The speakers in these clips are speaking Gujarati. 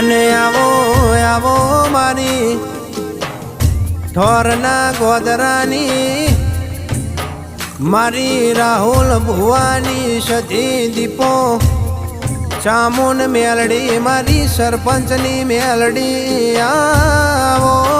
અને આવો આવો મારી થોરના ગોદરાની, મારી રાહુલ ભુવાની સતી દીપો ચામુન મેલડી, મારી સરપંચની મેલડી, આવો.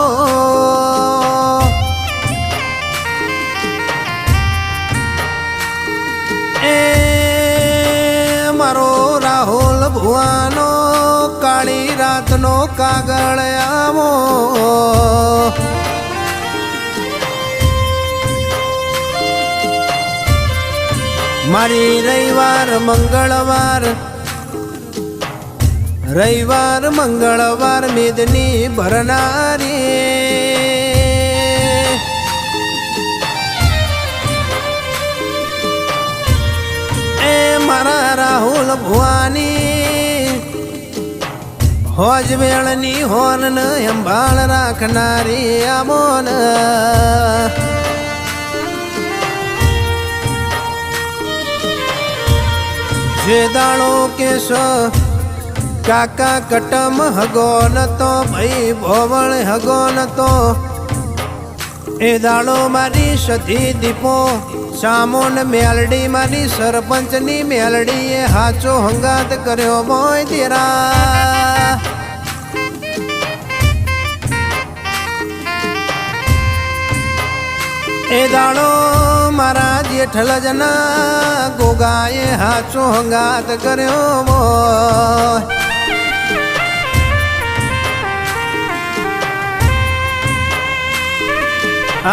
મારી રવિવાર, મંગળવાર. રવિવાર, મંગળવાર, મેદની ભરનારી. એ મારા રાહુલ ભુવાની, હોજ વેળની હોન સંભાળ રાખનારી આમોન જે દાળો કેસ કાકા કટમ હગો નતો ભાઈ ભોવણ હગો નતો એ દાડો મારી સધી દીપો, સામોન મેલડી મારી સરપંચની મેલડીએ હાચો હંગાત કર્યો મોય તેરા. એ દાડો મારા જેઠલજના ગોગાએ હાચો હંગાત કર્યો મો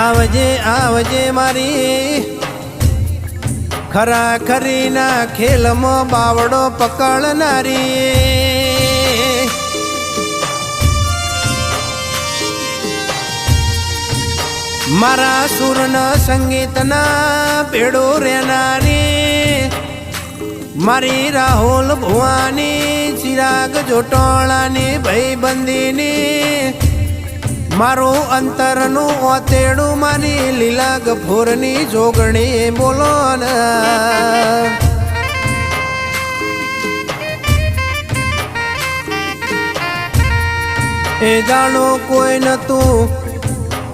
આવજે આવજે મારી ખરા ખરીના ખેલમાં બાવડો પકડનારી. મારા સુરના સંગીતના પેડો રેનારી મારી રાહુલ ભુવાની ચિરાગ જોટોળાની ભાઈબંધીની મારું અંતરનું ઓતેડું મારી લીલા ગફોરની જોગણી બોલો એ જાણો કોઈ નતું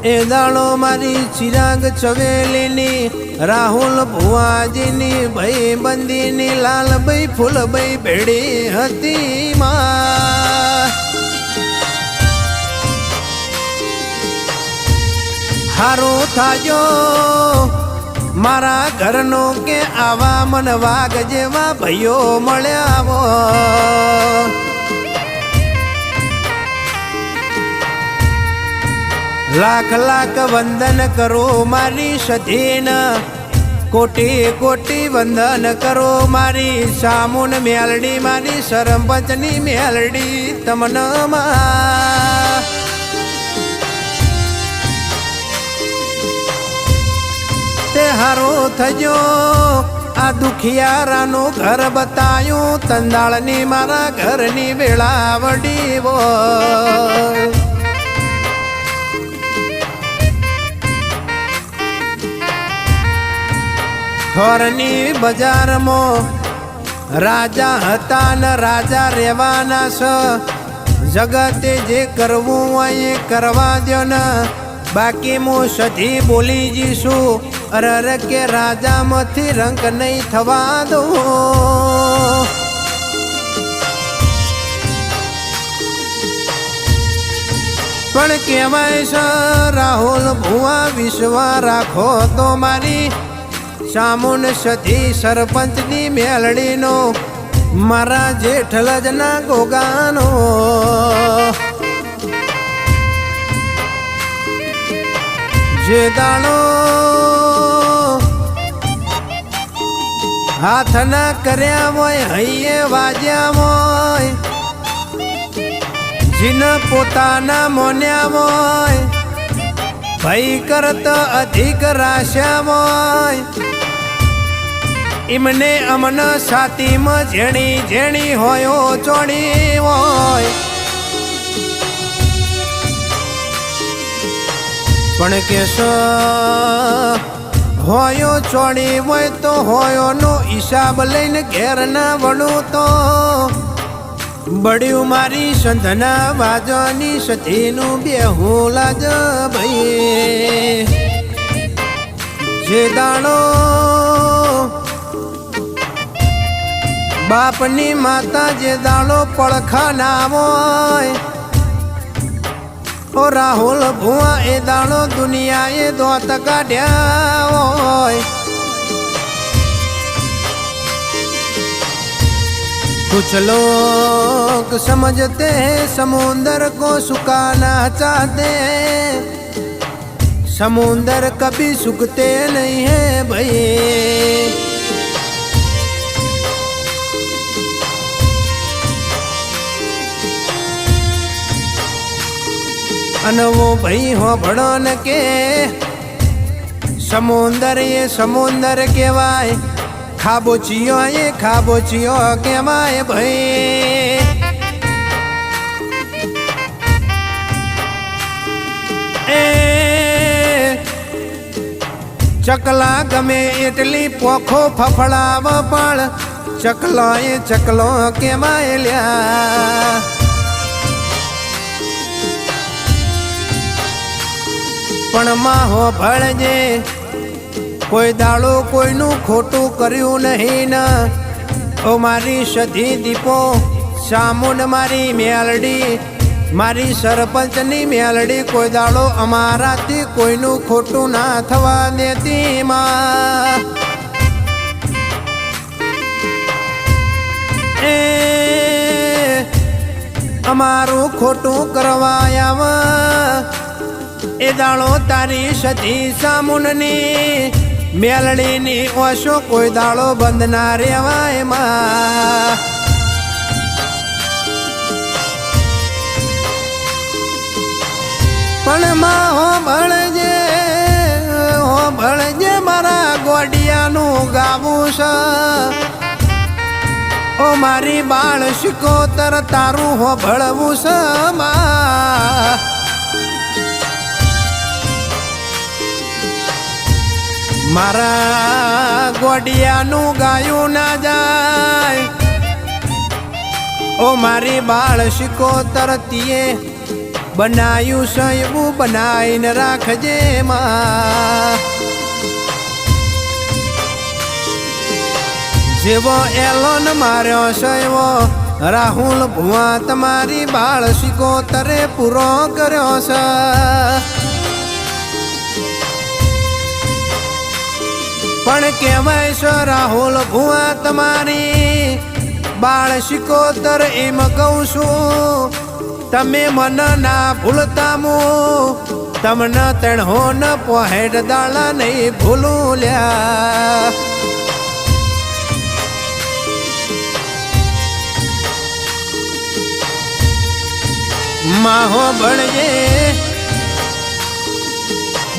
એ દાણો મારી ચિરાગ ચવેલીની, રાહુલ ભુવાજીની ભાઈ બંદીની લાલભાઈ ફૂલભાઈ ભેડી હતી માં. હારું થાજો, મારા ઘરનો કે આવા મન વાઘ જેવા ભાઈઓ મળ્યા લાખ લાખ વંદન કરો મારી સધીન કોટી કોટી વંદન કરો મારી સામુન મેલડી, મારી સરપંચની મેલડી તમને માં તે હારો થયો, આ દુખિયારાનું ઘર બતાયું, તંદાળની મારા ઘરની વેળા વડીવો થોરની બજારમાં રાજા હતા ને રાજા રહેવાના છ જગતે જે કરવું હોય એ કરવા દો ને. બાકી હું સધી બોલી જઈશું અરે અરે કે રાજામાંથી રંગ નહીં થવા દો. પણ કહેવાય છે રાહુલ ભુવા વિશ્વા રાખો તો મારી સામુન સતી સરપંચની મેલડીનો, મારા જેઠલજના ગોગાનો. જે દાણો હાથ ના કર્યા હોય, હૈયે વાજ્યા હોય, જીન પોતાના મોન્યા હોય ભય કરત અધિક રાશ્યા હોય. એમને અમન છાતીમાં ઝેણી ઝેણી હોયો ચોડી હોય. પણ કેશ હોયો ચોડી હોય તો હોયો નો હિસાબ લઈને ઘેર ના વળું તો. બળ્યું મારી સંધના વાજવાની સતીનું બેહું લાજ ભાઈ. જે દાણો બાપની માતા જે દાણો પડખા ના હોય ઓ રાહુલ ભુવા એ દાણો દુનિયાએ દોત કાઢ્યા હોય कुछ लोग समझते हैं समुंदर को सुखाना चाहते हैं समुंदर कभी सुखते नहीं है भाई અનવો ભાઈ હો ભણોન કે. સમુંદર એ સમુંદર કહેવાય. ખાબોચિયો એ ખાબોચિયો કહેવાય ભાઈ. એ ચકલા ગમે એટલી પોખો ફફડાવ પણ ચકલો એ ચકલો કેમાય લ્યા. પણ માહો ભળજે. કોઈ દાડો કોઈનું ખોટું કર્યું નહીં ના ઓ મારી સધી દીપો, સામુન મારી મેલડી. મારી સરપંચની મેલડી કોઈ દાડો અમારાથી કોઈનું ખોટું ના થવા દેતી માં. એ, અમારું ખોટું કરવા આવા. એ દાળો તારી સતી સામુનની. મેલડીની ઓશો કોઈ દાળો બંધ ના રેવાયમાં. પણ માં હો ભળજે હો ભળજે મારા ગોડિયાનું ગાવું છે. ઓ મારી બાળ શિકોતર તારું હો ભળવું છે મારા ગોડિયાનું ગાયું ના જાય. ઓ મારી બાળ શીખો તરતીએ બનાયું સૈવું બનાવીને રાખજે માં. જેવો એલોન માર્યો સૈવો રાહુલ ભુવા તમારી બાળ શીખો તરે પૂરો કર્યો છે. પણ કહેવાય છે રાહુલ ભુવા તમારી. બાળ શિકોતર એમ કહું છું, તમે મન ના ભૂલતા મુ. તમને તણહો ન પહેડ દાળા નહીં ભૂલું લ્યા. માહો ભણજે,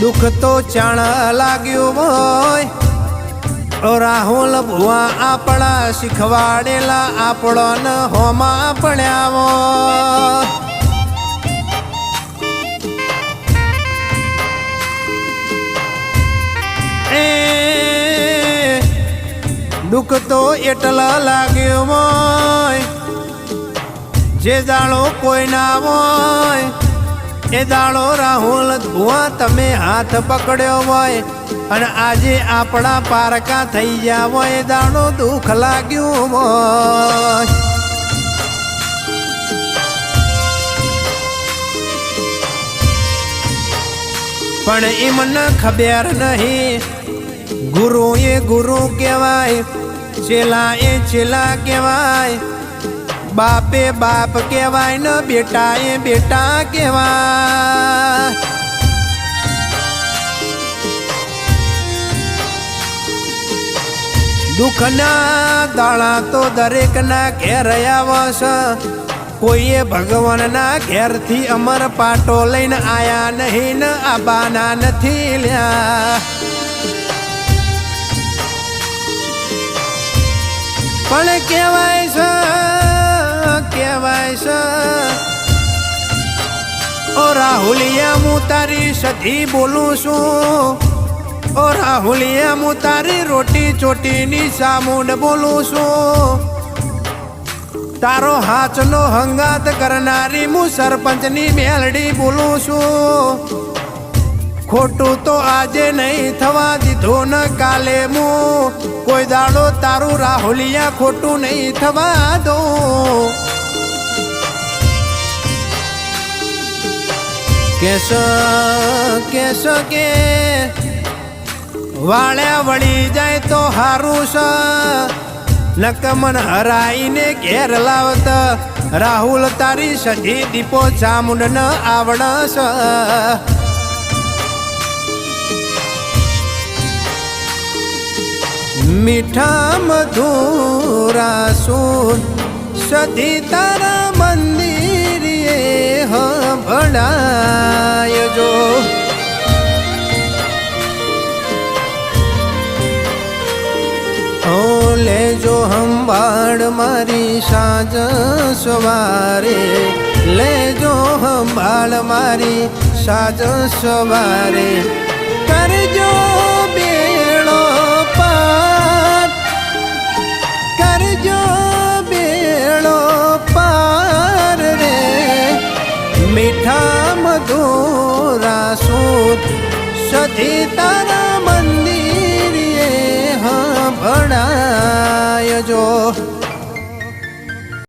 દુઃખ તો ચાણ લાગ્યું હોય. રાહુલ ભુવા આપણા શીખવાડેલા આપણો ન હોમાં પડ્યાવો એ દુઃખ તો એટલા લાગ્યો હોય, જે દાડો કોઈ ના હોય, એ દાડો રાહુલ ભુવા તમે હાથ પકડ્યો હોય. અને આજે આપણા પારકા થઈ ગયા એ દાડો દુઃખ લાગ્યું મોય પણ એ મને ખબર નહીં. ગુરુ એ ગુરુ કહેવાય છેલા એ છેલા કહેવાય. બાપે બાપ કહેવાય ને બેટા એ બેટા કહેવાય. દુઃખના દાણા તો દરેકના ઘેર આવશ કોઈએ ભગવાનના ઘેરથી અમર પાટો લઈને આયા નહીં ને આબાના નથી લ્યા. પણ કહેવાય છે કહેવાય છે, ઓ રાહુલિયા, હું તારી સધી બોલું છું. ઓ રાહુલિયા, હું તારી રોટી ચોટીની સામુંડ બોલું છું. તારો હાચનો હંગાત કરનારી હું સરપંચની મેલડી બોલું છું. ખોટું તો આજે નહીં થવા દીધું ન કાલે હું. કોઈ દાડો તારું રાહુલિયા ખોટું નહીં થવા દઉં. કેસો કેસો કે વાળ્યા વળી જાય તો હારું સ. નકમન હરાઈને ઘેર લાવત. રાહુલ તારી સધી દીપો ચામુંડ ન આવડસ મીઠા મધુરા સુન સધી તારા મંદિરે ભણાય જો. લેજો હંભાળ મારી સાંજ સવારે. લેજો હંભાળ મારી સાંજ સવારે. કરજો